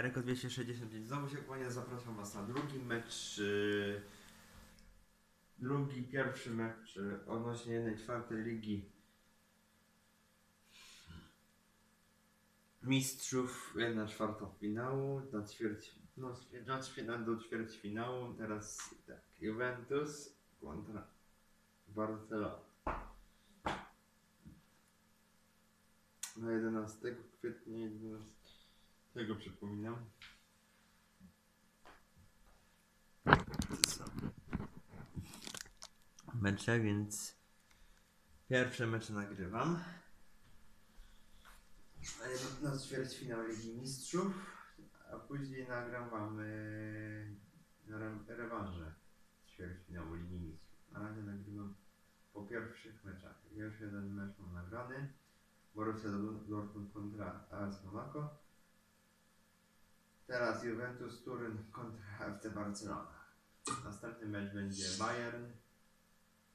Ereko 265. Znowu się kłania, zapraszam Was na drugi mecz. y, Drugi, pierwszy mecz y, odnośnie jednej czwartej ligi mistrzów, jedna czwarta finału, na ćwierć, no, na ćwierć, do ćwierćfinału, teraz tak, Juventus kontra Barcelona. Na 11 kwietnia 11 tego przypominam. Mecze, więc pierwsze mecze nagrywam. Na ćwierćfinał Ligi Mistrzów, a później nagram wam yy, re- rewanże ćwierćfinału Ligi Mistrzów. Na razie nagrywam po pierwszych meczach. Już jeden mecz mam nagrany. Borussia Dortmund kontra AS Monaco. Teraz Juventus Turyn kontra FC Barcelona. Następny mecz będzie Bayern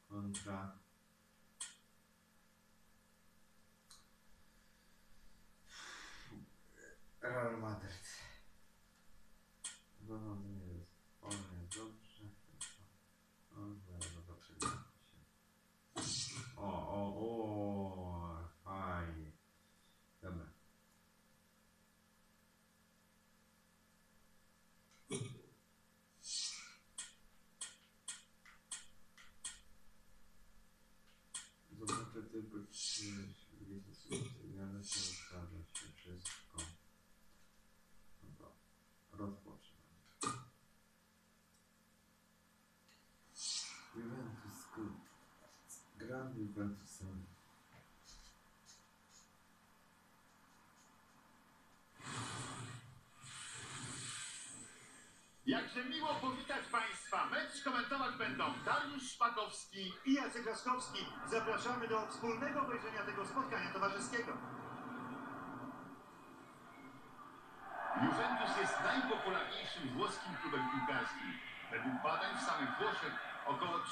kontra Real Madrid no, nie jest. O, nie, dobrze. O, zaraz to przegląda się. O, o, o, fajnie. Dobra. Zobaczę gdzieś zgadza się, wszystko. Dobra, rozpocznę. Juventus, good. Gram. Jakże miło powitać Państwa. Komentować będą Dariusz Szpakowski. i Jacek Laskowski. Zapraszamy do wspólnego obejrzenia tego spotkania towarzyskiego. Juventus jest najpopularniejszym włoskim klubem piłkarskim. Według badań w samych Włoszech około 30%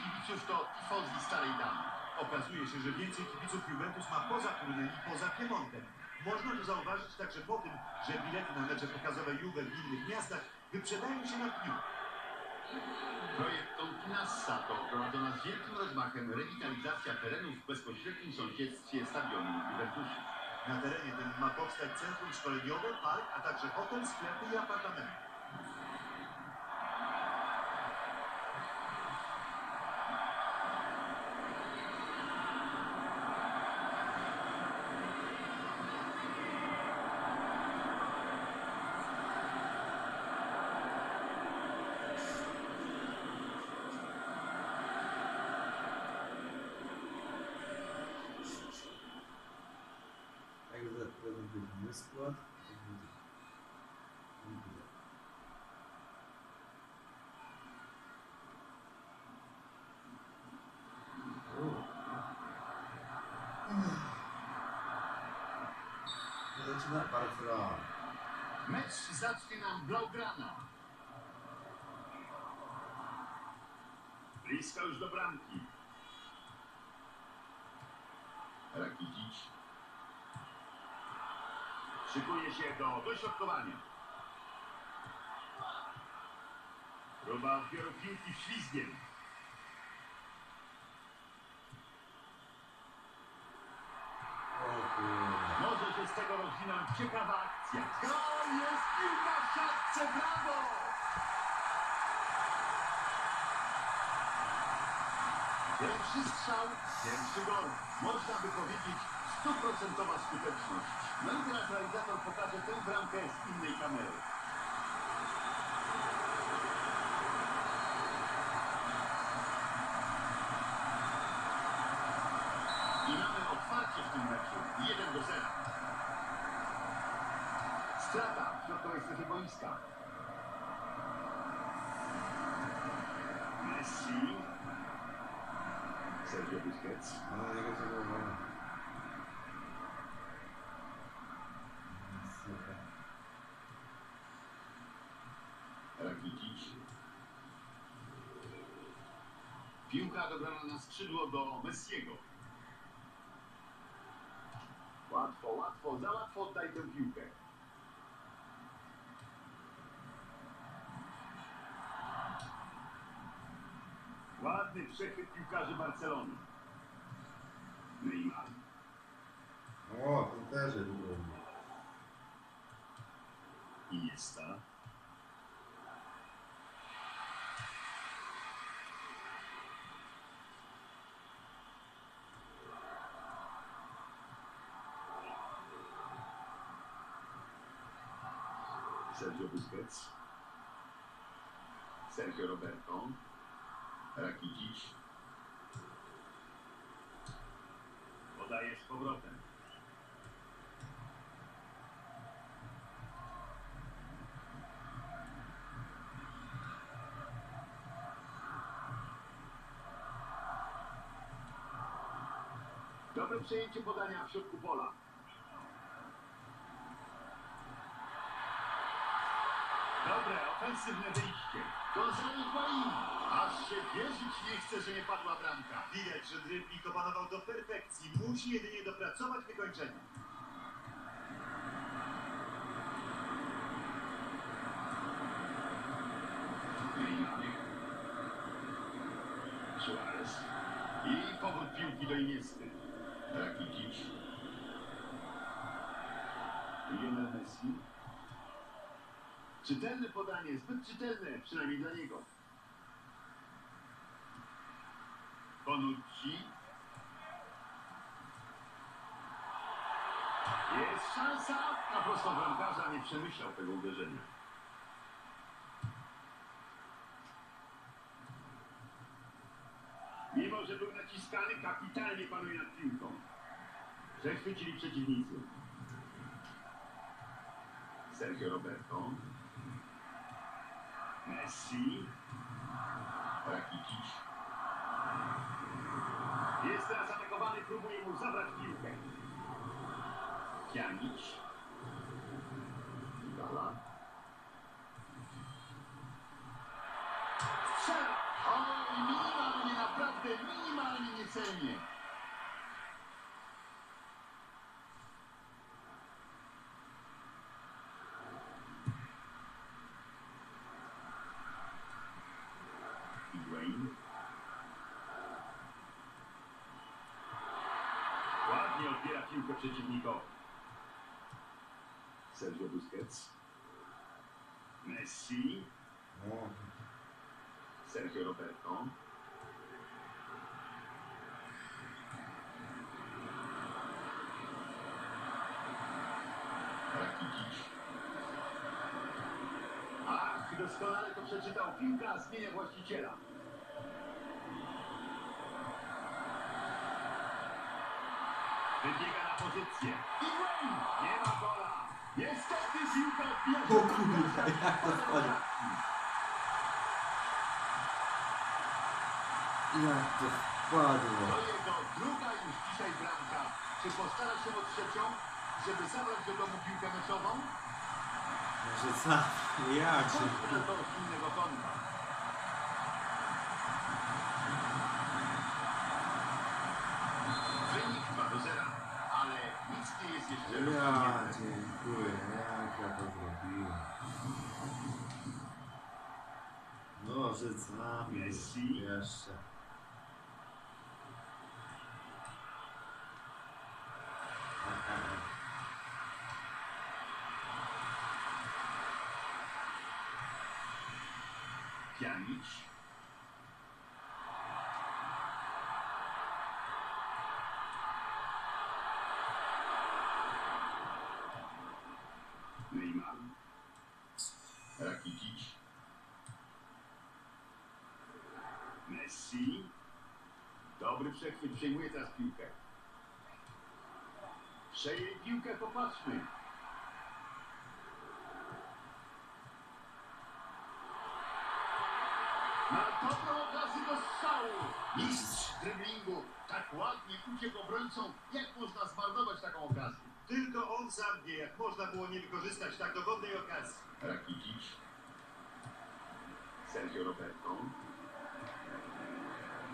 kibiców to tifozi starej damy. Okazuje się, że więcej kibiców Juventus ma poza Turynem i poza Piemontem. Można to zauważyć także po tym, że bilety na mecze pokazowe Juve w innych miastach wyprzedają się na dniu. Projekt Continassa to prowadzona z wielkim rozmachem rewitalizacja terenów w bezpośrednim sąsiedztwie stadionu Juventusu. Na terenie tym ma powstać centrum szkoleniowe, park, a także hotel, sklepy i apartamenty. Jak zaprezentujemy skład? to będzie- będzie. Zaczyna Barcelona. Mecz zacznie nam Blaugrana. Blisko już do bramki. Rakitic. Szykuje się do dośrodkowania. Próba odbioru piłki ślizgiem. O kurde. Może się z tego rozwinąć ciekawa akcja. To jest piłka w siatce, brawo! Pierwszy strzał, pierwszy gol. Można by powiedzieć stuprocentowa skuteczność. No i teraz realizator pokaże tę bramkę z innej kamery. I otwarcie w tym meczu. 1 do 0. Strata w środkowej strefie boiska. Messi. Sergio Busquets. No, jego to było. Rakitic. Piłka dobrana na skrzydło do Messiego. Łatwo, za łatwo oddaj tę piłkę. Ładny przechwyt piłkarzy Barcelony. Neymar. O, to też jest Iniesta. Sergio Busquets. Sergio Roberto. Rakitic. Podaje z powrotem. Dobre przejęcie podania w środku pola. Dobre, ofensywne wyjście. Gonzalo Higuain. Aż się wierzyć nie chce, że nie padła bramka. Widać, że dribbling opanował do perfekcji. Musi jedynie dopracować wykończenia. Neymar. Suarez. I powrót piłki do Iniesty. Rakitic. Lionel Messi. Czytelne podanie, zbyt czytelne, przynajmniej dla niego. Bonucci. Jest szansa na prostą bramkarza, nie przemyślał tego uderzenia. Mimo, że był naciskany, kapitalnie panuje nad piłką. Przechwycili przeciwnicy. Sergio Roberto. Messi. Rakitic. Jest teraz atakowany, próbuje mu zabrać piłkę. Pjanic. Dala. Strzela! O, minimalnie, naprawdę minimalnie niecelnie. Higuain. Ładnie odbiera piłkę przeciwnikowi. Sergio Busquets. Messi. Sergio Roberto. Rakitic. Ach, doskonale to przeczytał. Piłka zmienia właściciela. Wybiega pozycję. I Wayne! Nie ma gola. Niestety piłka odbija O jak to wchodzi. jak to wpadło. To jego druga już dzisiaj bramka. Czy postara się o trzecią, żeby zabrać do domu piłkę meczową? Może co? Jak się... Innego kąta. Wynik 2 do 0, ale nic nie jest jeszcze Ja rozstrzygnięte. dziękuję, jak ja to zrobiłem. No, że co? Messi. Jeszcze. A, a, a. Pjanic. Neymar. Rakitic. Messi. Dobry przechwyt, przejmuje teraz piłkę. Przejęli piłkę, popatrzmy. Ma dobrą okazję do strzału. Mistrz driblingu. Tak ładnie uciekł obrońcą. Jak można zmarnować taką okazję? Tylko on sam wie, jak można było nie wykorzystać tak dogodnej okazji. Rakitic. Sergio Roberto.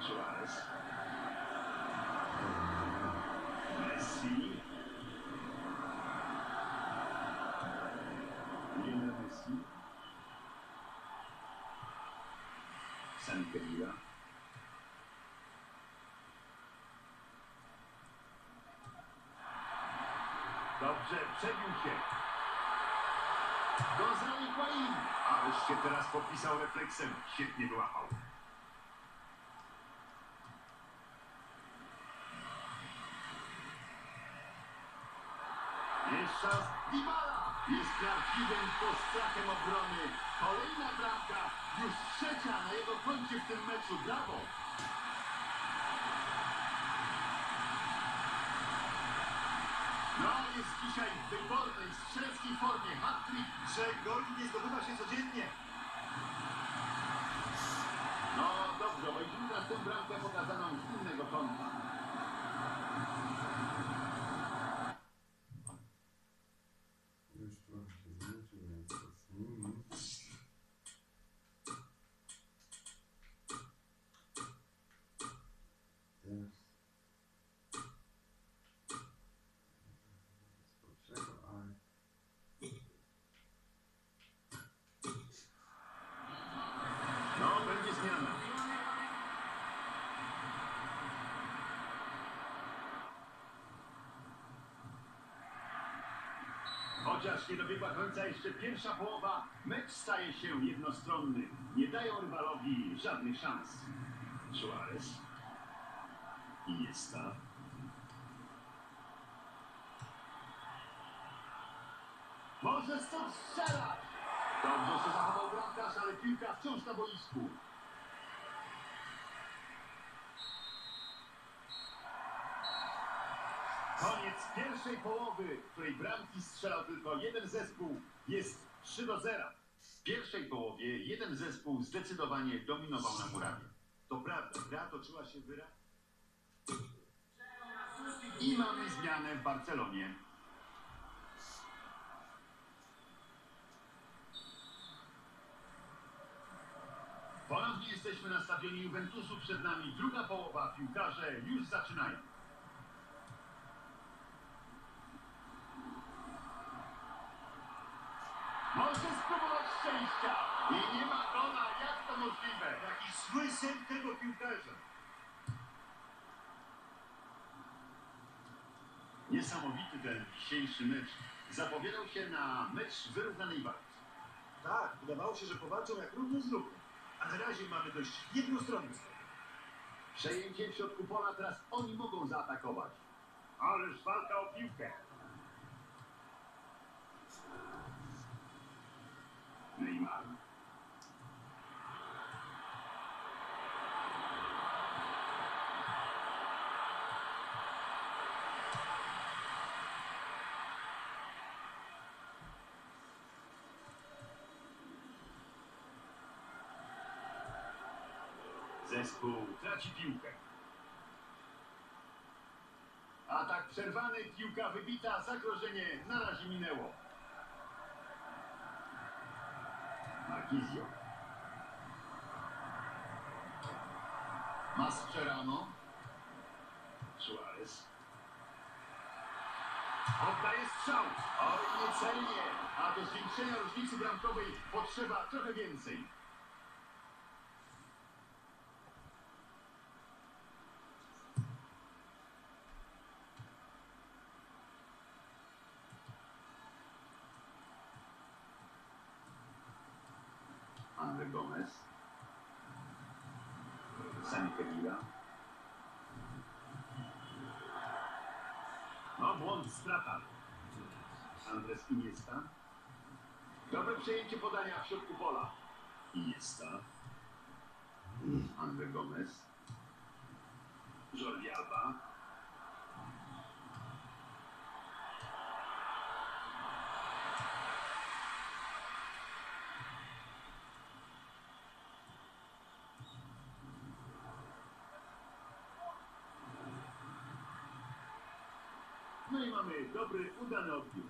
Suarez. Messi. Lionel Messi. Santeria. Dobrze, przebił się. Do Gonzalo Higuain. Ależ się teraz podpisał refleksem. Świetnie wyłapał. Czas Dybala. Jest prawdziwym postrachem obrony. Kolejna bramka. Już trzecia na jego koncie w tym meczu. Brawo. No, jest dzisiaj w wybornej, strzeleckiej formie. Hat-trick. Trzech goli nie zdobywa się codziennie. No dobrze, obejrzymy teraz tę bramkę pokazaną z innego kąta. Już trochę się zmęczył, więc to z nim. Teraz. Z poprzego, ale No, będzie zmiana. Chociaż nie dobiegła końca jeszcze pierwsza połowa, mecz staje się jednostronny. Nie dają rywalowi żadnych szans. Suarez. Iniesta. Może stąd strzelać! Dobrze się zachował bramkarz, ale piłka wciąż na boisku. Koniec pierwszej połowy, w której bramki strzelał tylko jeden zespół, jest 3 do 0. W pierwszej połowie jeden zespół zdecydowanie dominował na murawie. To prawda, gra toczyła się wyraźnie. I mamy zmianę w Barcelonie. Ponownie jesteśmy na stadionie Juventusu. Przed nami druga połowa. Piłkarze już zaczynają. Może spróbować szczęścia. I nie ma gola. Jak to możliwe? Jaki zły sen tego piłkarza. Niesamowity ten dzisiejszy mecz. Zapowiadał się na mecz wyrównanej walki. Tak, wydawało się, że powalczą jak równy z równym. A na razie mamy dość jednostronny skok. Przejęcie w środku pola, teraz oni mogą zaatakować. Ależ walka o piłkę. Neymar. Zespół traci piłkę. Atak przerwany, piłka wybita, zagrożenie na razie minęło. Marquizio. Mascherano. Suarez. Oddaje strzał. Oj, niecelnie. A do zwiększenia różnicy bramkowej potrzeba trochę więcej. Andre Gomez. Khedira. No, błąd, strata. Andres Iniesta. Dobre przejęcie podania w środku pola. Iniesta. Andre Gomez. Jordi Alba. I mamy dobry, udany odbiór.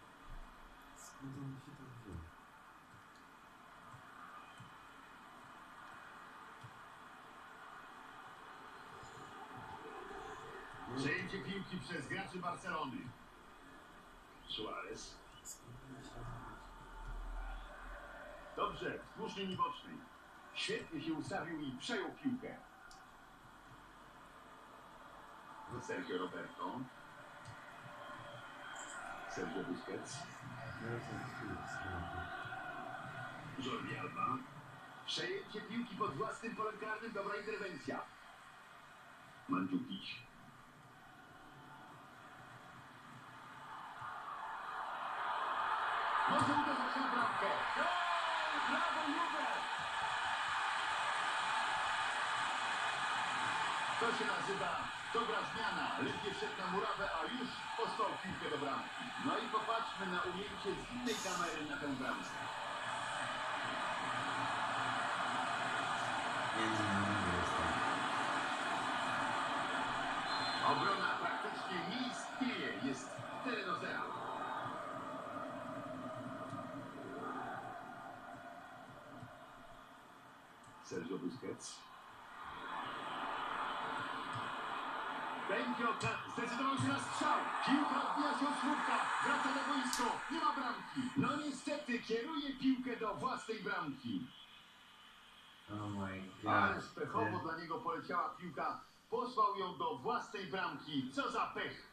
skąd on się wziął? Przejęcie piłki przez graczy Barcelony. Suarez. Dobrze, wzdłuż linii bocznej. Świetnie się ustawił i przejął piłkę. Sergio Roberto. Sergio Busquets. Jordi Alba. Przejęcie piłki pod własnym polem karnym. Dobra interwencja. Mandzukic. Może uderzyć na bramkę. Gol! Brawo, Juve! To się nazywa dobra zmiana. Ledwie wszedł na murawę, a już posłał piłkę do bramki. No i popatrzmy na ujęcie z innej kamery na tę bramkę. Obrona praktycznie nie istnieje. Jest 4 do 0. Sergio Busquets. Będzie okazja. Zdecydował się na strzał. Piłka odbija się od słupka. Wraca na boisko. Nie ma bramki. No niestety kieruje piłkę do własnej bramki. Oh my Ale god. pechowo dla niego poleciała piłka. Posłał ją do własnej bramki. Co za pech.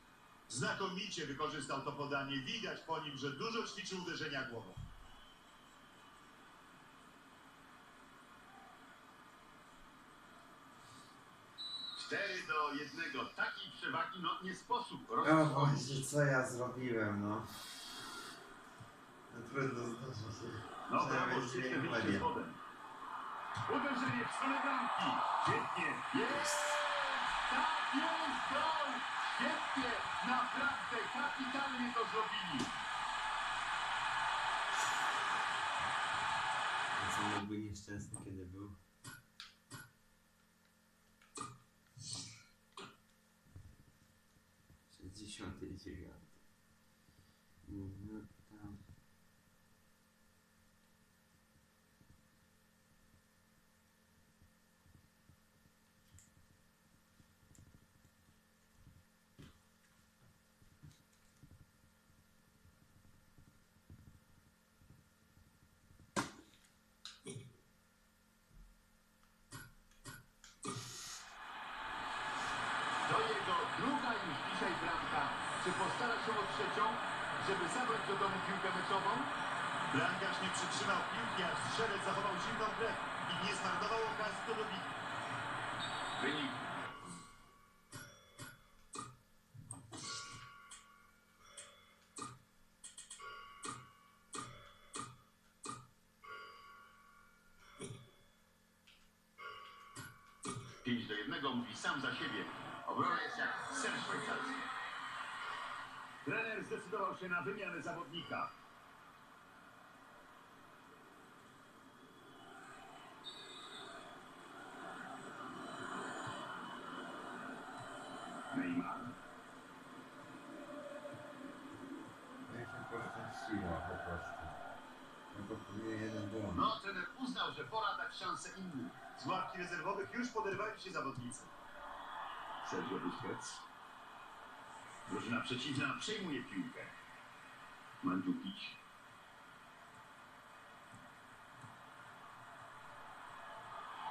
Znakomicie wykorzystał to podanie. Widać po nim, że dużo ćwiczył uderzenia głową. Cztery do jednego. Takiej przewagi no nie sposób O. Boże, co ja zrobiłem, no. No trudno zdarzyć się. No brawo, się świetne nie wyjście. Uderzenie w stronę bramki. Świetnie. Jest! Tak jest gol! Świetnie! Naprawdę kapitalnie to zrobili. Ten mógłby nieszczęsny, kiedy był. Dziewiąty. Minuta. To jego druga już dzisiaj bramka. Czy postara się o trzecią, żeby zabrać do domu piłkę meczową? Bramkarz nie przytrzymał piłki, a strzelec zachował zimną krew i nie zmarnował okazji do dobicia. Wynik Pięć do jednego mówi sam za siebie. Się na wymianę zawodnika. Neymar. Jak się poszczęściło po prostu. No jeden błąd. No, trener uznał, że pora dać szansę innym. Z ławki rezerwowych już poderwali się zawodnicy. Sergio Busquets. Drużyna przeciwna przejmuje piłkę. Mandzukic.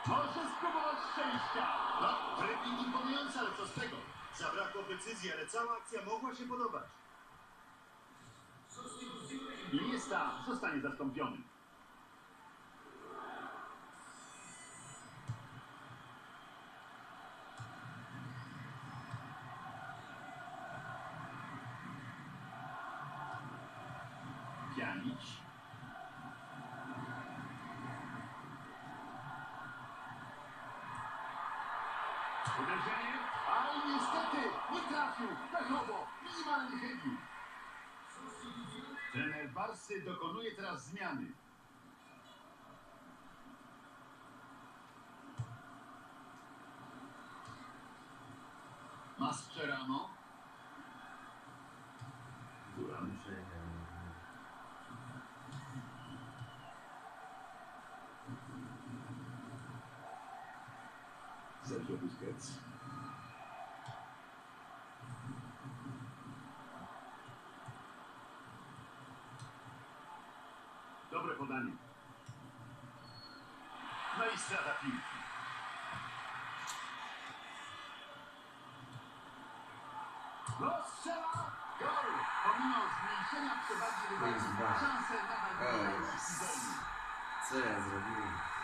Może spróbować szczęścia. No, dribbling imponujący, ale co z tego? Zabrakło precyzji, ale cała akcja mogła się podobać. Iniesta zostanie zastąpiony. Pjanic. Uderzenie, a i niestety nie trafił, pechowo, minimalnie chybił. Trener Barsy dokonuje teraz zmiany. Mascherano. Duran. Sergio Busquets. Dobre podanie. No i strata piłki. No strzela! Gol! Pomimo zmniejszenia przewagi rywali, szanse nadal zdolni. Co ja zrobiłem?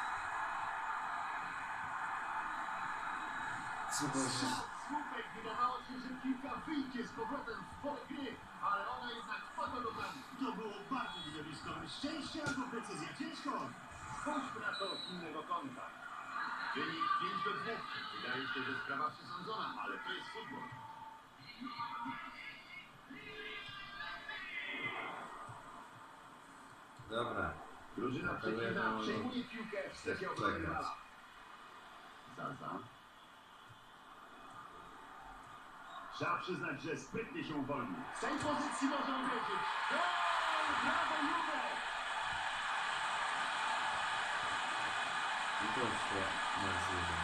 Słupek wydawało się, że piłka wyjdzie z powrotem w pole gry, ale ona jednak wpadła do bramy. To było bardzo widowiskowe. Szczęście albo precyzja. Ciężko. Spójrzmy na to z innego kąta. Wynik 5 do 2. Wydaje się, że sprawa przesądzona, ale to jest futbol. Dobra. Drużyna przeciwna przejmuje piłkę w strefie obrony. Zaza. Trzeba przyznać, że sprytnie się uwolnił. Z tej pozycji może uwierzyć. Gol! Brawo, Juve! Nazywa.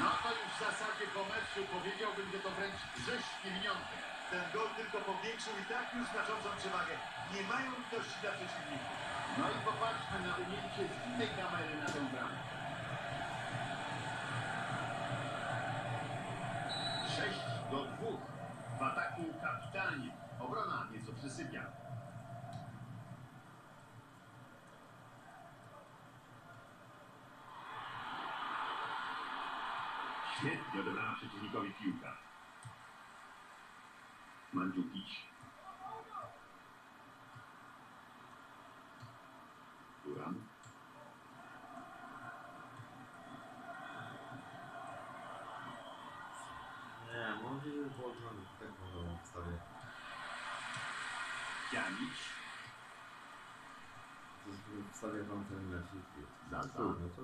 No to już w zasadzie po meczu powiedziałbym, że to wręcz rzeź niewiniątek. Ten gol tylko powiększył i tak już znaczącą przewagę. Nie mają litości dla przeciwników. No i popatrzmy na ujęcie z innej kamery na tę bramę. Ataku kapitalnie. Obrona nieco przysypia. Świetnie odebrana przeciwnikowi piłka. Mandzukic. Duran. Nie, może już włączony. Tak może wstawię. To Wstawię wam ten. Zaza. No to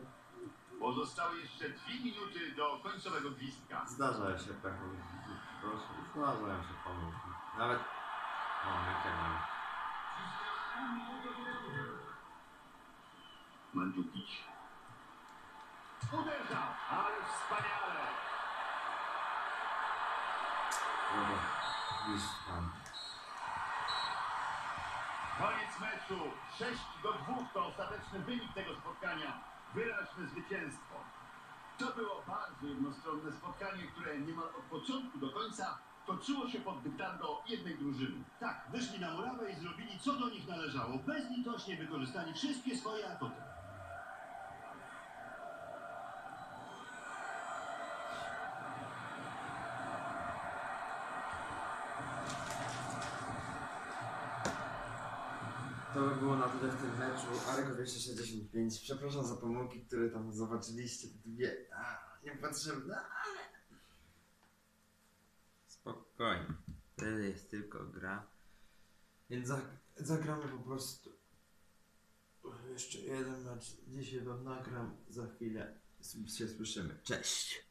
Pozostały jeszcze dwie minuty do końcowego gwizdka. zdarza się pechowi. Proszę, zdarzają się pomyłki. Nawet... O, jak ja mam. Mandzukic. Uderza, ale wspaniale. Dobra. Tam. Koniec meczu. 6 do 2 to ostateczny wynik tego spotkania. Wyraźne zwycięstwo. To było bardzo jednostronne spotkanie, które niemal od początku do końca toczyło się pod dyktando jednej drużyny. Tak, wyszli na murawę i zrobili co do nich należało. Bezlitośnie wykorzystali wszystkie swoje atuty. Tyle w tym meczu. Arek 265. Przepraszam za pomyłki, które tam zobaczyliście. Dwie. A, niepotrzebne, ale. Spokojnie. To jest tylko gra. Więc zag- zagramy po prostu. Jeszcze jeden mecz. Dzisiaj wam nagram. Za chwilę się słyszymy. Cześć.